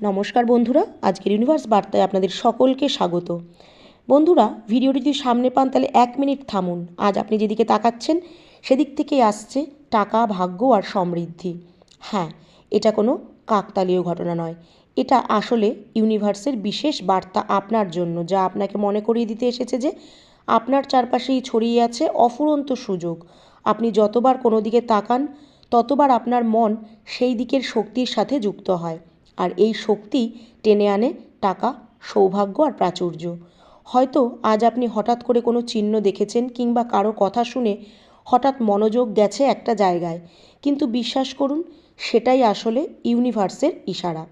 নমস্কার বন্ধুরা, আজকের ইউনিভার্স বার্তায় আপনাদের সকলকে স্বাগত। বন্ধুরা ভিডিওটি যদি সামনে পান, তাহলে এক মিনিট থামুন। আজ আপনি যেদিকে তাকাচ্ছেন, সেদিক থেকেই আসছে টাকা, ভাগ্য আর সমৃদ্ধি। হ্যাঁ এটা কোনো কাকতালীয় ঘটনা নয়। এটা আসলে ইউনিভার্সের বিশেষ বার্তা আপনার জন্য, যা আপনাকে মনে করিয়ে দিতে এসেছে যে আপনার চারপাশেই ছড়িয়ে আছে অফুরন্ত সুযোগ। আপনি যতবার কোনো দিকে তাকান, ততবার আপনার মন সেই দিকের শক্তির সাথে যুক্ত হয়। আর এই শক্তি টেনে আনে টাকা, সৌভাগ্য আর প্রাচুর্য। হয়তো আজ আপনি হঠাৎ করে কোনো চিহ্ন দেখেছেন কিংবা কারও কথা শুনে হঠাৎ মনোযোগ গেছে একটা জায়গায়। কিন্তু বিশ্বাস করুন, সেটাই আসলে ইউনিভার্সের ইশারা।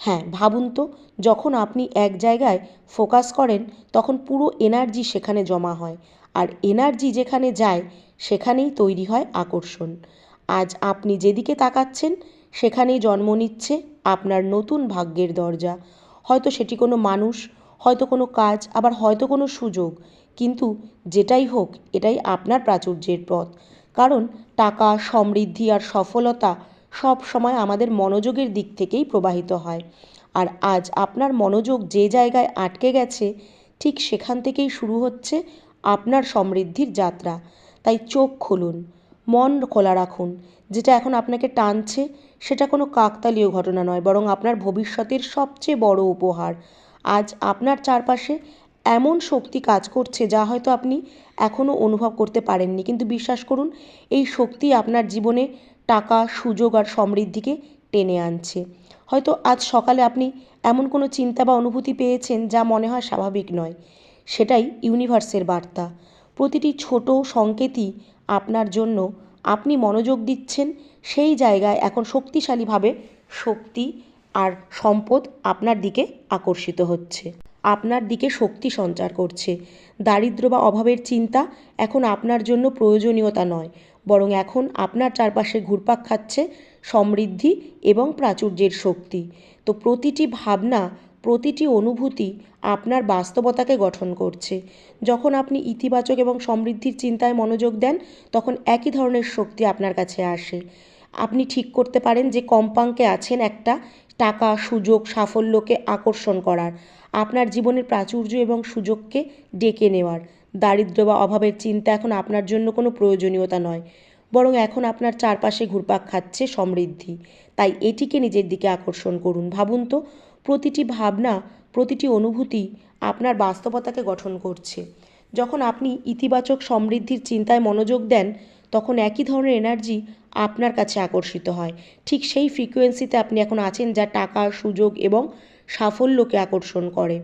হ্যাঁ ভাবুন তো, যখন আপনি এক জায়গায় ফোকাস করেন, তখন পুরো এনার্জি সেখানে জমা হয়। আর এনার্জি যেখানে যায়, সেখানেই তৈরি হয় আকর্ষণ। আজ আপনি যেদিকে তাকাচ্ছেন সেখানেই জন্ম নিচ্ছে আপনার নতুন ভাগ্যের দরজা। হয়তো সেটি কোনো মানুষ, হয়তো কোনো কাজ, আবার হয়তো কোনো সুযোগ। কিন্তু যেটাই হোক, এটাই আপনার প্রাচুর্যের পথ। কারণ টাকা, সমৃদ্ধি আর সফলতা সব সময় আমাদের মনোযোগের দিক থেকেই প্রবাহিত হয়। আর আজ আপনার মনোযোগ যে জায়গায় আটকে গেছে, ঠিক সেখান থেকেই শুরু হচ্ছে আপনার সমৃদ্ধির যাত্রা। তাই চোখ খুলুন, মন খোলা রাখুন যেটা এখন আপনাকে টানছে, সেটা কোনো কাকতালীয় ঘটনা নয়, বরং আপনার ভবিষ্যতের সবচেয়ে বড় উপহার। আজ আপনার চারপাশে এমন শক্তি কাজ করছে যা হয়তো আপনি এখনও অনুভব করতে পারেননি। কিন্তু বিশ্বাস করুন, এই শক্তি আপনার জীবনে টাকা, সুযোগ আর সমৃদ্ধিকে টেনে আনছে। হয়তো আজ সকালে আপনি এমন কোনো চিন্তা বা অনুভূতি পেয়েছেন যা মনে হয় স্বাভাবিক নয়। সেটাই ইউনিভার্সের বার্তা। প্রতিটি ছোট সংকেতই আপনার জন্য আপনি মনোযোগ দিচ্ছেন, সেই জায়গায় এখন শক্তিশালীভাবে শক্তি আর সম্পদ আপনার দিকে আকর্ষিত হচ্ছে। আপনার দিকে শক্তি সঞ্চার করছে। দারিদ্র বা অভাবের চিন্তা এখন আপনার জন্য প্রয়োজনীয়তা নয়, বরং এখন আপনার চারপাশে ঘুরপাক খাচ্ছে সমৃদ্ধি এবং প্রাচুর্যের শক্তি। তো প্রতিটি ভাবনা প্রতিটি অনুভূতি আপনার বাস্তবতাকে গঠন করছে। যখন আপনি ইতিবাচক এবং সমৃদ্ধির চিন্তায় মনোযোগ দেন, তখন একই ধরনের শক্তি আপনার কাছে আসে। আপনি ঠিক করতে পারেন যে কম্পাঙ্কে আছেন একটা টাকা, সুযোগ, সাফল্যকে আকর্ষণ করার, আপনার জীবনের প্রাচুর্য এবং সুযোগকে ডেকে নেওয়ার। দারিদ্র বা অভাবের চিন্তা এখন আপনার জন্য কোনো প্রয়োজনীয়তা নয়, বরং এখন আপনার চারপাশে ঘুরপাক খাচ্ছে সমৃদ্ধি। তাই এটিকে নিজের দিকে আকর্ষণ করুন। ভাবুন তো প্রতিটি ভাবনা, প্রতিটি অনুভূতি আপনার বাস্তবতাকে গঠন করছে। যখন আপনি ইতিবাচক সমৃদ্ধির চিন্তায় মনোযোগ দেন, তখন একই ধরনের এনার্জি আপনার কাছে আকর্ষিত হয়। ঠিক সেই ফ্রিকোয়েন্সিতে আপনি এখন আছেন যা টাকা, সুযোগ এবং সাফল্যকে আকর্ষণ করে।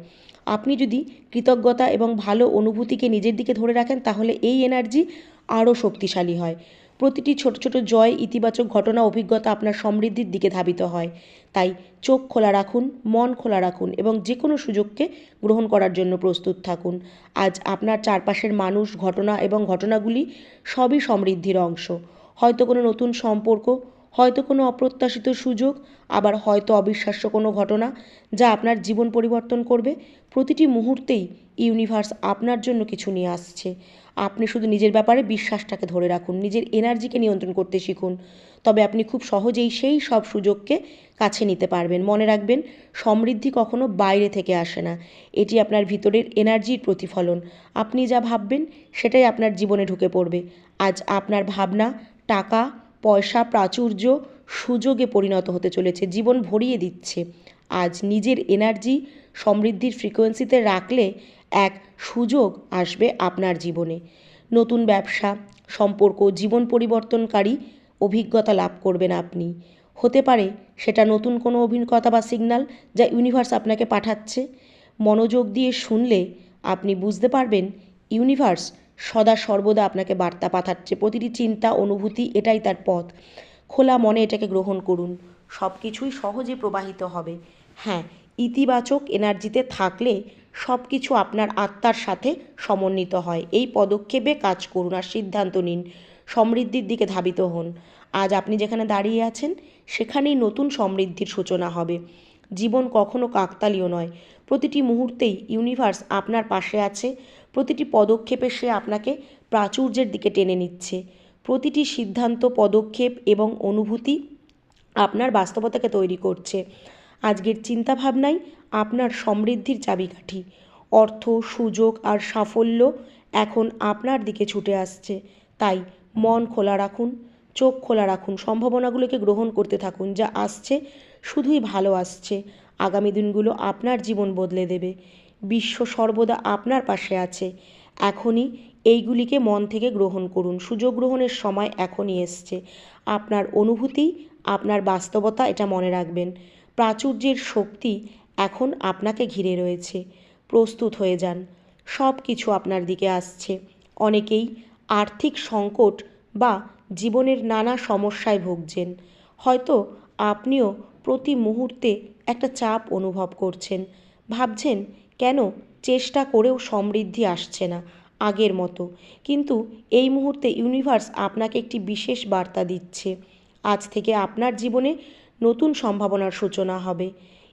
আপনি যদি কৃতজ্ঞতা এবং ভালো অনুভূতিকে নিজের দিকে ধরে রাখেন, তাহলে এই এনার্জি আরও শক্তিশালী হয়। প্রতিটি ছোট ছোট জয়, ইতিবাচক ঘটনা, অভিজ্ঞতা আপনার সমৃদ্ধির দিকে ধাবিত হয়। তাই চোখ খোলা রাখুন, মন খোলা রাখুন এবং যে কোনো সুযোগকে গ্রহণ করার জন্য প্রস্তুত থাকুন। আজ আপনার চারপাশের মানুষ, ঘটনা এবং ঘটনাগুলি সবই সমৃদ্ধির অংশ। হয়তো কোনো নতুন সম্পর্ক হয়তো কোনো অপ্রত্যাশিত সুযোগ, আবার হয়তো অবিশ্বাস্য কোনো ঘটনা যা আপনার জীবন পরিবর্তন করবে। প্রতিটি মুহূর্তেই ইউনিভার্স আপনার জন্য কিছু নিয়ে আসছে। আপনি শুধু নিজের ব্যাপারে বিশ্বাসটাকে ধরে রাখুন, নিজের এনার্জিকে নিয়ন্ত্রণ করতে শিখুন। তবে আপনি খুব সহজেই সেই সব সুযোগকে কাছে নিতে পারবেন। মনে রাখবেন, সমৃদ্ধি কখনো বাইরে থেকে আসে না। এটি আপনার ভিতরের এনার্জির প্রতিফলন। আপনি যা ভাববেন, সেটাই আপনার জীবনে ঢুকে পড়বে। আজ আপনার ভাবনা, টাকা পয়সা, প্রাচুর্য সুযোগে পরিণত হতে চলেছে। জীবন ভরিয়ে দিচ্ছে। আজ নিজের এনার্জি সমৃদ্ধির ফ্রিকোয়েন্সিতে রাখলে এক সুযোগ আসবে আপনার জীবনে। নতুন ব্যবসা, সম্পর্ক, জীবন পরিবর্তনকারী অভিজ্ঞতা লাভ করবেন আপনি। হতে পারে সেটা নতুন কোনো অভিজ্ঞতা বা সিগনাল যা ইউনিভার্স আপনাকে পাঠাচ্ছে। মনোযোগ দিয়ে শুনলে আপনি বুঝতে পারবেন ইউনিভার্স সদা সর্বদা আপনাকে বার্তা পাঠাচ্ছে। প্রতিটি চিন্তা, অনুভূতি এটাই তার পথ। খোলা মনে এটাকে গ্রহণ করুন। সব কিছুই সহজে প্রবাহিত হবে। হ্যাঁ ইতিবাচক এনার্জিতে থাকলে সব কিছু আপনার আত্মার সাথে সমন্বিত হয়। এই পদক্ষেপে কাজ করুন আর সিদ্ধান্ত নিন। সমৃদ্ধির দিকে ধাবিত হন। আজ আপনি যেখানে দাঁড়িয়ে আছেন, সেখানেই নতুন সমৃদ্ধির সূচনা হবে। জীবন কখনো কাকতালীয় নয়। প্রতিটি মুহূর্তেই ইউনিভার্স আপনার পাশে আছে। প্রতিটি পদক্ষেপে সে আপনাকে প্রাচুর্যের দিকে টেনে নিচ্ছে। প্রতিটি সিদ্ধান্ত, পদক্ষেপ এবং অনুভূতি আপনার বাস্তবতাকে তৈরি করছে। আজকের চিন্তাভাবনাই আপনার সমৃদ্ধির চাবিকাঠি। অর্থ, সুযোগ আর সাফল্য এখন আপনার দিকে ছুটে আসছে। তাই মন খোলা রাখুন, চোখ খোলা রাখুন, সম্ভাবনাগুলোকে গ্রহণ করতে থাকুন যা আসছে, শুধুই ভালো আসছে। আগামী দিনগুলো আপনার জীবন বদলে দেবে। বিশ্ব সর্বদা আপনার পাশে আছে। এখনই এইগুলিকে মন থেকে গ্রহণ করুন। সুযোগ গ্রহণের সময় এখনই এসছে। আপনার অনুভূতি, আপনার বাস্তবতা এটা মনে রাখবেন। প্রাচুর্যের শক্তি এখন আপনাকে ঘিরে রয়েছে। প্রস্তুত হয়ে যান। সব কিছু আপনার দিকে আসছে। অনেকেই আর্থিক সংকট বা জীবনের নানা সমস্যায় ভুগছেন। হয়তো আপনিও প্রতি মুহূর্তে একটা চাপ অনুভব করছেন। ভাবছেন কেন? চেষ্টা করেও সমৃদ্ধি আসছে না, আগের মতো। কিন্তু এই মুহূর্তে ইউনিভার্স আপনাকে একটি বিশেষ বার্তা দিচ্ছে। আজ থেকে আপনার জীবনে নতুন সম্ভাবনার সূচনা হবে।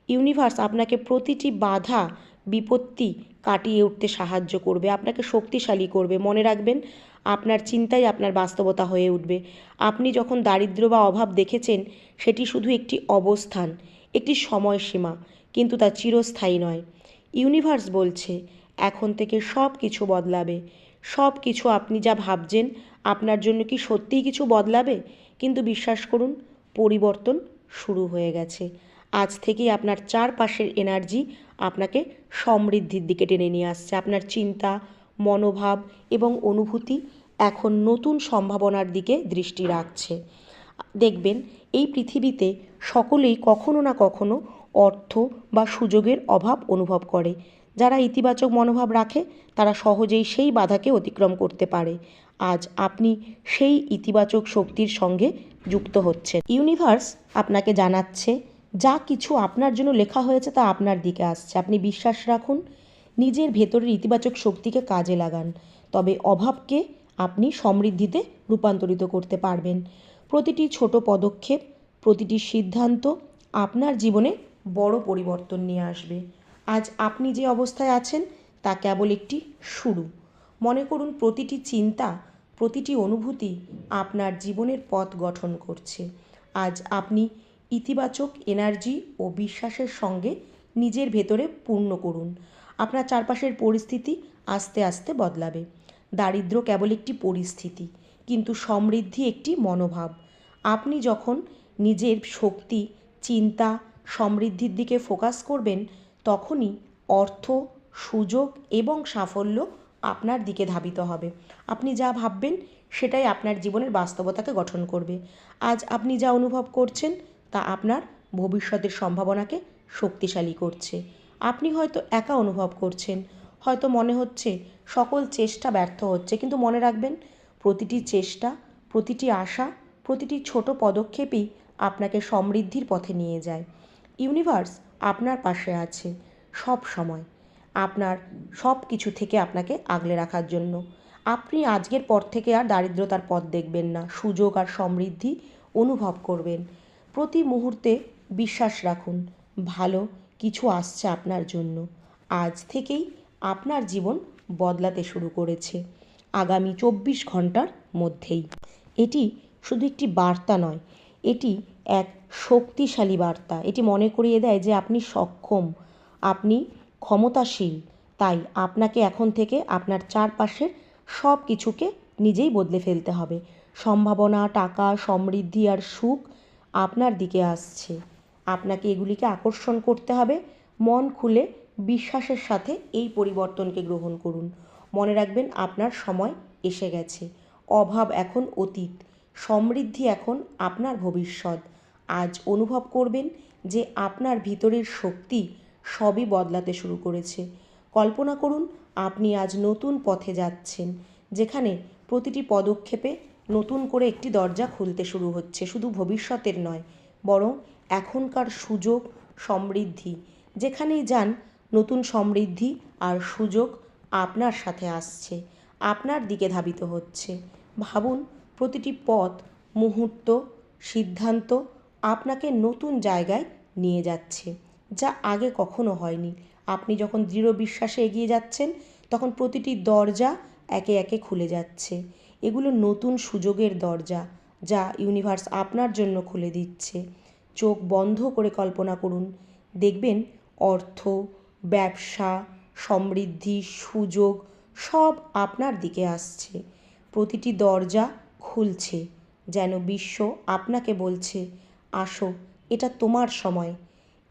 ইউনিভার্স আপনাকে প্রতিটি বাধা, বিপত্তি কাটিয়ে উঠতে সাহায্য করবে, আপনাকে শক্তিশালী করবে। মনে রাখবেন, আপনার চিন্তাই আপনার বাস্তবতা হয়ে উঠবে। আপনি যখন দারিদ্র বা অভাব দেখেছেন, সেটি শুধু একটি অবস্থান, একটি সময়সীমা, কিন্তু তা চিরস্থায়ী নয়। ইউনিভার্স বলছে, এখন থেকে সব কিছু বদলাবে। সব কিছু আপনি যা ভাবছেন, আপনার জন্য কি সত্যিই কিছু বদলাবে? কিন্তু বিশ্বাস করুন, পরিবর্তন শুরু হয়ে গেছে। আজ থেকেই আপনার চারপাশের এনার্জি আপনাকে সমৃদ্ধির দিকে টেনে নিয়ে আসছে। আপনার চিন্তা, মনোভাব এবং অনুভূতি এখন নতুন সম্ভাবনার দিকে দৃষ্টি রাখছে। দেখবেন, এই পৃথিবীতে সকলেই কখনো না কখনো অর্থ বা সুযোগের অভাব অনুভব করে। যারা ইতিবাচক মনোভাব রাখে, তারা সহজেই সেই বাধাকে অতিক্রম করতে পারে। আজ আপনি সেই ইতিবাচক শক্তির সঙ্গে যুক্ত হচ্ছেন। ইউনিভার্স আপনাকে জানাচ্ছে, যা কিছু আপনার জন্য লেখা হয়েছে তা আপনার দিকে আসছে। আপনি বিশ্বাস রাখুন, নিজের ভেতরের ইতিবাচক শক্তিকে কাজে লাগান। তবে অভাবকে আপনি সমৃদ্ধিতে রূপান্তরিত করতে পারবেন। প্রতিটি ছোট পদক্ষেপ, প্রতিটি সিদ্ধান্ত আপনার জীবনে বড় পরিবর্তন নিয়ে আসবে। আজ আপনি যে অবস্থায় আছেন, তা কেবল একটি শুরু। মনে করুন প্রতিটি চিন্তা, প্রতিটি অনুভূতি আপনার জীবনের পথ গঠন করছে। আজ আপনি ইতিবাচক এনার্জি ও বিশ্বাসের সঙ্গে নিজের ভেতরে পূর্ণ করুন। আপনার চারপাশের পরিস্থিতি আস্তে আস্তে বদলাবে। দারিদ্র কেবল একটি পরিস্থিতি, কিন্তু সমৃদ্ধি একটি মনোভাব। আপনি যখন নিজের শক্তি, চিন্তা সমৃদ্ধির দিকে ফোকাস করবেন, তখনই অর্থ, সুযোগ এবং সাফল্য আপনার দিকে ধাবিত হবে। আপনি যা ভাববেন সেটাই আপনার জীবনের বাস্তবতাকে গঠন করবে। আজ আপনি যা অনুভব করছেন তা আপনার ভবিষ্যতের সম্ভাবনাকে শক্তিশালী করছে। আপনি হয়তো একা অনুভব করছেন, হয়তো মনে হচ্ছে সকল চেষ্টা ব্যর্থ হচ্ছে, কিন্তু মনে রাখবেন, প্রতিটি চেষ্টা, প্রতিটি আশা, প্রতিটি ছোট পদক্ষেপই আপনাকে সমৃদ্ধির পথে নিয়ে যায়। ইউনিভার্স আপনার পাশে আছে সব সময়। আপনার সব কিছু থেকে আপনাকে আগলে রাখার জন্য। আপনি আজকের পর থেকে আর দারিদ্রতার পথ দেখবেন না। সুযোগ আর সমৃদ্ধি অনুভব করবেন। প্রতি মুহূর্তে বিশ্বাস রাখুন, ভালো কিছু আসছে আপনার জন্য। আজ থেকেই আপনার জীবন বদলাতে শুরু করেছে আগামী চব্বিশ ঘণ্টার মধ্যেই। এটি শুধু একটি বার্তা নয়, এটি এক শক্তিশালী বার্তা। এটি মনে করিয়ে দেয় যে আপনি সক্ষম, আপনি ক্ষমতাশীল। তাই আপনাকে এখন থেকে আপনার চারপাশের সব কিছুকে নিজেই বদলে ফেলতে হবে। সম্ভাবনা, টাকা, সমৃদ্ধি আর সুখ আপনার দিকে আসছে। আপনাকে এগুলিকে আকর্ষণ করতে হবে। মন খুলে বিশ্বাসের সাথে এই পরিবর্তনকে গ্রহণ করুন। মনে রাখবেন, আপনার সময় এসে গেছে। অভাব এখন অতীত। সমৃদ্ধি এখন আপনার ভবিষ্যৎ। আজ অনুভব করবেন যে আপনার ভিতরের শক্তি সবই বদলাতে শুরু করেছে। কল্পনা করুন, আপনি আজ নতুন পথে যাচ্ছেন, যেখানে প্রতিটি পদক্ষেপে নতুন করে একটি দরজা খুলতে শুরু হচ্ছে। শুধু ভবিষ্যতের নয়, বরং এখনকার সুযোগ সমৃদ্ধি। যেখানেই যান, নতুন সমৃদ্ধি আর সুযোগ আপনার সাথে আসছে, আপনার দিকে ধাবিত হচ্ছে। ভাবুন, প্রতিটি পথ, মুহূর্ত, সিদ্ধান্ত আপনাকে নতুন জায়গায় নিয়ে যাচ্ছে, যা আগে কখনো হয়নি। আপনি যখন দৃঢ় বিশ্বাসে এগিয়ে যাচ্ছেন, তখন প্রতিটি দরজা একে একে খুলে যাচ্ছে। এগুলো নতুন সুযোগের দরজা, যা ইউনিভার্স আপনার জন্য খুলে দিচ্ছে। চোখ বন্ধ করে কল্পনা করুন। দেখবেন অর্থ, ব্যবসা, সমৃদ্ধি, সুযোগ সব আপনার দিকে আসছে। প্রতিটি দরজা খুলছে, যেন বিশ্ব আপনাকে বলছে আসো, এটা তোমার সময়।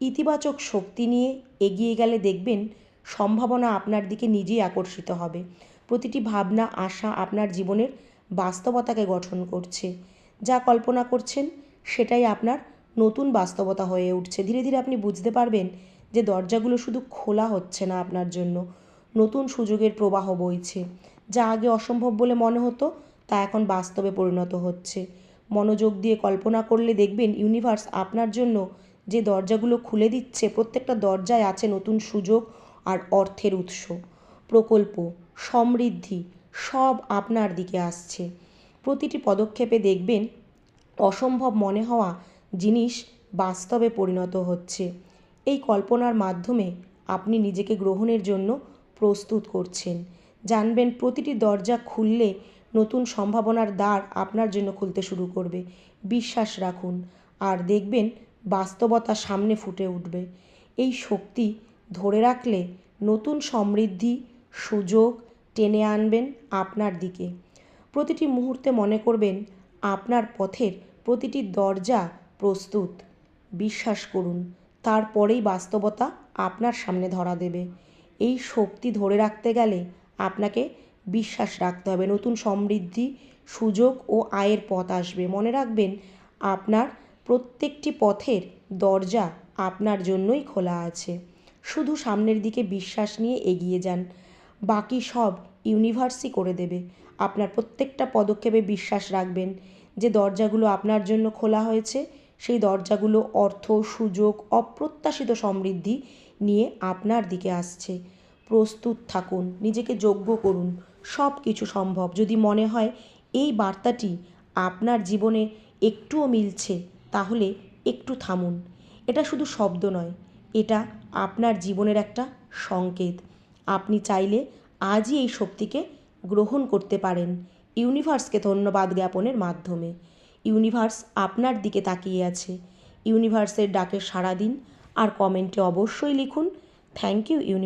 ইতিবাচক শক্তি নিয়ে এগিয়ে গেলে দেখবেন সম্ভাবনা আপনার দিকে নিজেই আকর্ষিত হবে। প্রতিটি ভাবনা, আশা আপনার জীবনের বাস্তবতাকে গঠন করছে। যা কল্পনা করছেন, সেটাই আপনার নতুন বাস্তবতা হয়ে উঠছে। ধীরে ধীরে আপনি বুঝতে পারবেন যে দরজাগুলো শুধু খোলা হচ্ছে না আপনার জন্য। নতুন সুযোগের প্রবাহ বইছে। যা আগে অসম্ভব বলে মনে হতো, তা এখন বাস্তবে পরিণত হচ্ছে। মনোযোগ দিয়ে কল্পনা করলে দেখবেন ইউনিভার্স আপনার জন্য যে দরজাগুলো খুলে দিচ্ছে, প্রত্যেকটা দরজায় আছে নতুন সুযোগ আর অর্থের উৎস। প্রকল্প, সমৃদ্ধি সব আপনার দিকে আসছে। প্রতিটি পদক্ষেপে দেখবেন অসম্ভব মনে হওয়া জিনিস বাস্তবে পরিণত হচ্ছে। এই কল্পনার মাধ্যমে আপনি নিজেকে গ্রহণের জন্য প্রস্তুত করছেন। জানবেন প্রতিটি দরজা খুললে নতুন সম্ভাবনার দ্বার আপনার জন্য খুলতে শুরু করবে। বিশ্বাস রাখুন, আর দেখবেন বাস্তবতা সামনে ফুটে উঠবে। এই শক্তি ধরে রাখলে নতুন সমৃদ্ধি সুযোগ টেনে আনবেন আপনার দিকে। প্রতিটি মুহূর্তে মনে করবেন আপনার পথের প্রতিটি দরজা প্রস্তুত। বিশ্বাস করুন, তারপরেই বাস্তবতা আপনার সামনে ধরা দেবে। এই শক্তি ধরে রাখতে গেলে আপনাকে বিশ্বাস রাখতে হবে। নতুন সমৃদ্ধি, সুযোগ ও আয়ের পথ আসবে। মনে রাখবেন, আপনার প্রত্যেকটি পথের দরজা আপনার জন্যই খোলা আছে। শুধু সামনের দিকে বিশ্বাস নিয়ে এগিয়ে যান। বাকি সব ইউনিভার্সই করে দেবে। আপনার প্রত্যেকটা পদক্ষেপে বিশ্বাস রাখবেন যে দরজাগুলো আপনার জন্য খোলা হয়েছে। সেই দরজাগুলো অর্থ, সুযোগ, অপ্রত্যাশিত সমৃদ্ধি নিয়ে আপনার দিকে আসছে। প্রস্তুত থাকুন, নিজেকে যোগ্য করুন। সব কিছু সম্ভব। যদি মনে হয় এই বার্তাটি আপনার জীবনে একটুও মিলছে, তাহলে একটু থামুন। এটা শুধু শব্দ নয়, এটা আপনার জীবনের একটা সংকেত। আপনি চাইলে আজই এই শক্তিকে গ্রহণ করতে পারেন ইউনিভার্সকে ধন্যবাদ জ্ঞাপনের মাধ্যমে। ইউনিভার্স আপনার দিকে তাকিয়ে আছে। ইউনিভার্সের ডাকে সাড়া দিন আর কমেন্টে অবশ্যই লিখুন। Thank you uni